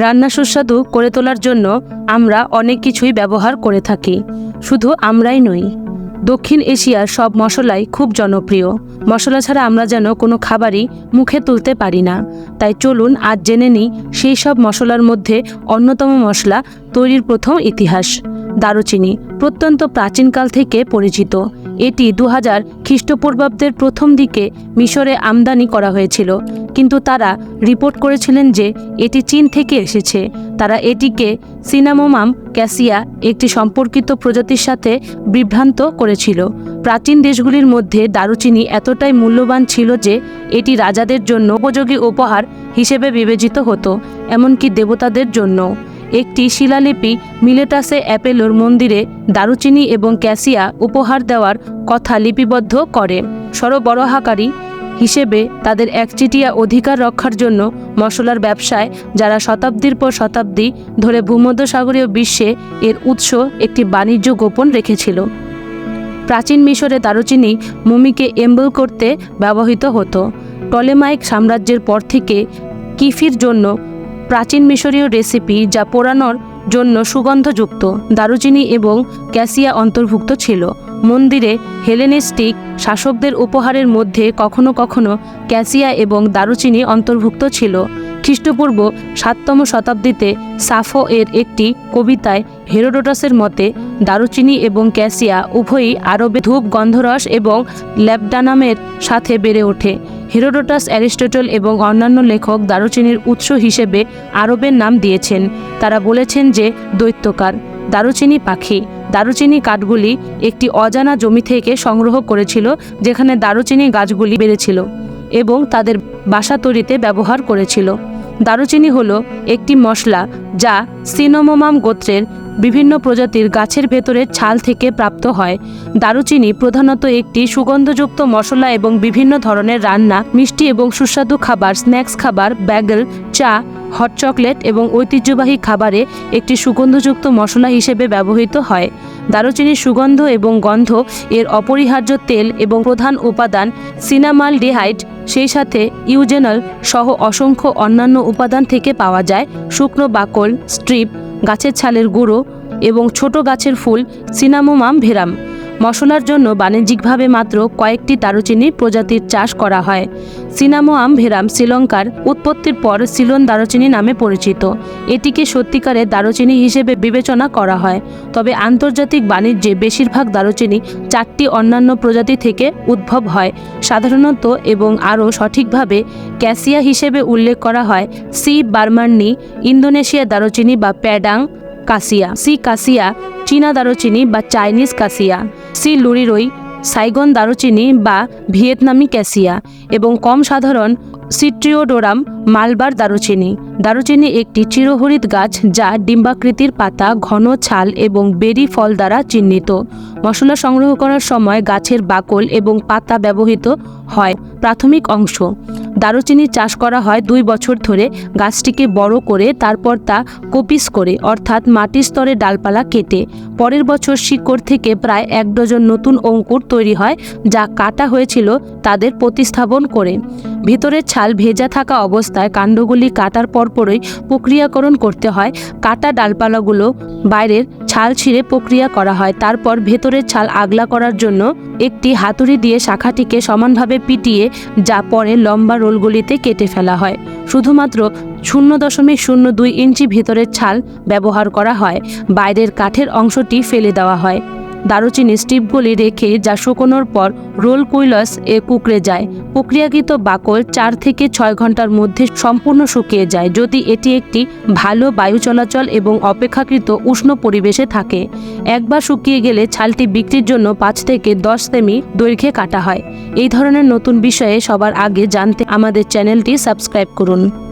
রান্না সুস্বাদু করে তোলার জন্য আমরা অনেক কিছুই ব্যবহার করে থাকি। শুধু আমরাই নই। দক্ষিণ এশিয়ার সব মশলাই খুব জনপ্রিয়। মশলা ছাড়া আমরা যেন কোনো খাবারই মুখে তুলতে পারি না। তাই চলুন আজ জেনে নিই সেই সব মশলার মধ্যে অন্যতম মশলা তৈরির প্রথম ইতিহাস। দারুচিনি প্রত্যন্ত প্রাচীনকাল থেকে পরিচিত। এটি দু হাজার খ্রিস্টপূর্বাব্দের প্রথম দিকে মিশরে আমদানি করা হয়েছিল। কিন্তু তারা রিপোর্ট করেছিলেন যে এটি চীন থেকে এসেছে। তারা এটিকে সিনামোমাম ক্যাসিয়া, একটি সম্পর্কিত প্রজাতির সাথে বিভ্রান্ত করেছিল। প্রাচীন দেশগুলির মধ্যে দারুচিনি এতটাই মূল্যবান ছিল যে এটি রাজাদের জন্য উপযোগী উপহার হিসেবে বিবেচিত হতো, এমনকি দেবতাদের জন্য একটি শিলালিপি মিলেটাসে অ্যাপেলোর মন্দিরে দারুচিনি এবং ক্যাসিয়া উপহার দেওয়ার কথা লিপিবদ্ধ করে। সরবরাহকারী হিসেবে তাদের একচিটিয়া অধিকার রক্ষার জন্য মশলার ব্যবসায় যারা শতাব্দীর পর শতাব্দী ধরে ভূমধ্যসাগরীয় বিশ্বে এর উৎস একটি বাণিজ্য গোপন রেখেছিল। প্রাচীন মিশরে দারুচিনি মুমিকে এম্বল করতে ব্যবহৃত হতো। টলেমাইক সাম্রাজ্যের পর থেকে কিফির জন্য প্রাচীন মিশরীয় রেসিপি যা পোড়ানোর জন্য সুগন্ধযুক্ত, দারুচিনি এবং ক্যাসিয়া অন্তর্ভুক্ত ছিল। মন্দিরে হেলেনিস্টিক শাসকদের উপহারের মধ্যে কখনো কখনো ক্যাসিয়া এবং দারুচিনি অন্তর্ভুক্ত ছিল। খ্রিস্টপূর্ব সাততম শতাব্দীতে সাফো এর একটি কবিতায় হেরোডোটাসের মতে, দারুচিনি এবং ক্যাসিয়া উভয়ই আরবে ধূপ, গন্ধরস এবং ল্যাবডানামের সাথে বেড়ে ওঠে। হেরোডোটাস, অ্যারিস্টটল এবং অন্যান্য লেখক দারুচিনির উৎস হিসেবে আরবের নাম দিয়েছেন। তারা বলেছেন যে, দৈত্যকার, দারুচিনি পাখি। দারুচিনি কাঠগুলি একটি অজানা জমি থেকে সংগ্রহ করেছিল, যেখানে দারুচিনি গাছগুলি বেড়েছিল এবং তাদের বাসা তৈরিতে ব্যবহার করেছিল। দারুচিনি হলো একটি মশলা যা সিনোমোমাম গোত্রের বিভিন্ন প্রজাতির গাছের ভেতরের ছাল থেকে প্রাপ্ত হয়। দারুচিনি প্রধানত একটি সুগন্ধযুক্ত মশলা এবং বিভিন্ন ধরনের রান্না, মিষ্টি এবং সুস্বাদু খাবার, স্ন্যাক্স খাবার, ব্যাগেল, চা, হট চকলেট এবং ঐতিহ্যবাহী খাবারে একটি সুগন্ধযুক্ত মশলা হিসেবে ব্যবহৃত হয়। দারুচিনির সুগন্ধ এবং গন্ধ এর অপরিহার্য তেল এবং প্রধান উপাদান সিনামাল ডিহাইড সেই সাথে ইউজেনাল সহ অসংখ্য অন্যান্য উপাদান থেকে পাওয়া যায়। শুকনো বাকল, স্ট্রিপ গাছের ছালের গুঁড়ো এবং ছোট গাছের ফুল, সিনামোমাম ভেরাম। মশলার জন্য বাণিজ্যিকভাবে মাত্র কয়েকটি দারুচিনির প্রজাতির চাষ করা হয়। সিনামোয়াম ভেরাম শ্রীলঙ্কার উৎপত্তির পর সিলন দারুচিনি নামে পরিচিত। এটিকে সত্যিকারের দারুচিনি হিসেবে বিবেচনা করা হয়, তবে আন্তর্জাতিক বাণিজ্যে বেশিরভাগ দারুচিনি চারটি অন্যান্য প্রজাতি থেকে উদ্ভব হয়। সাধারণত এবং আরও সঠিকভাবে ক্যাসিয়া হিসেবে উল্লেখ করা হয় সি বার্মান্নি, ইন্দোনেশিয়া দারুচিনি বা প্যাডাং কাসিয়া, সি কাসিয়া, চীনা দারুচিনি বা চাইনিজ কাসিয়া, সি লুরিরই সাইগন দারুচিনি বা ভিয়েতনামি ক্যাসিয়া এবং কম সাধারণ সিট্রিওডোরাম মালবার দারুচিনি। দারুচিনি একটি চিরহরিত গাছ যা ডিম্বাকৃতির পাতা, ঘন ছাল এবং বেরি ফল দ্বারা চিহ্নিত। মশলা সংগ্রহ করার সময় গাছের বাকল এবং পাতা ব্যবহৃত হয় প্রাথমিক অংশ। দারুচিনি চাষ করা হয় দুই বছর ধরে। গাছটিকে বড় করে, তারপর তা কপিস করে, অর্থাৎ মাটির স্তরে ডালপালা কেটে। পরের বছর শিকড় থেকে প্রায় এক ডজন নতুন অঙ্কুর তৈরি হয়, যা কাটা হয়েছিল তাদের প্রতিস্থাপন করে। ভিতরের ছাল ভেজা থাকা অবস্থায় কাণ্ডগুলি কাটার পরপরই প্রক্রিয়াকরণ করতে হয়। কাটা ডালপালাগুলো বাইরের ছাল ছিঁড়ে প্রক্রিয়া করা হয়। তারপর ভেতরের ছাল আগলা করার জন্য একটি হাতুড়ি দিয়ে শাখাটিকে সমানভাবে পিটিয়ে, যা পরে লম্বা রোলগুলিতে কেটে ফেলা হয়। শুধুমাত্র শূন্য দশমিক শূন্য দুই ইঞ্চি ভেতরের ছাল ব্যবহার করা হয়। বাইরের কাঠের অংশটি ফেলে দেওয়া হয়। দারুচিনি স্টিপগুলি রেখে যা শুকোনোর পর রোল কুইলস এ কুকড়ে যায়। প্রক্রিয়াকৃত বাকল চার থেকে ছয় ঘণ্টার মধ্যে সম্পূর্ণ শুকিয়ে যায় যদি এটি একটি ভালো বায়ু চলাচল এবং অপেক্ষাকৃত উষ্ণ পরিবেশে থাকে। একবার শুকিয়ে গেলে ছালটি বিক্রির জন্য পাঁচ থেকে দশ সেমি দৈর্ঘ্যে কাটা হয়। এই ধরনের নতুন বিষয়ে সবার আগে জানতে আমাদের চ্যানেলটি সাবস্ক্রাইব করুন।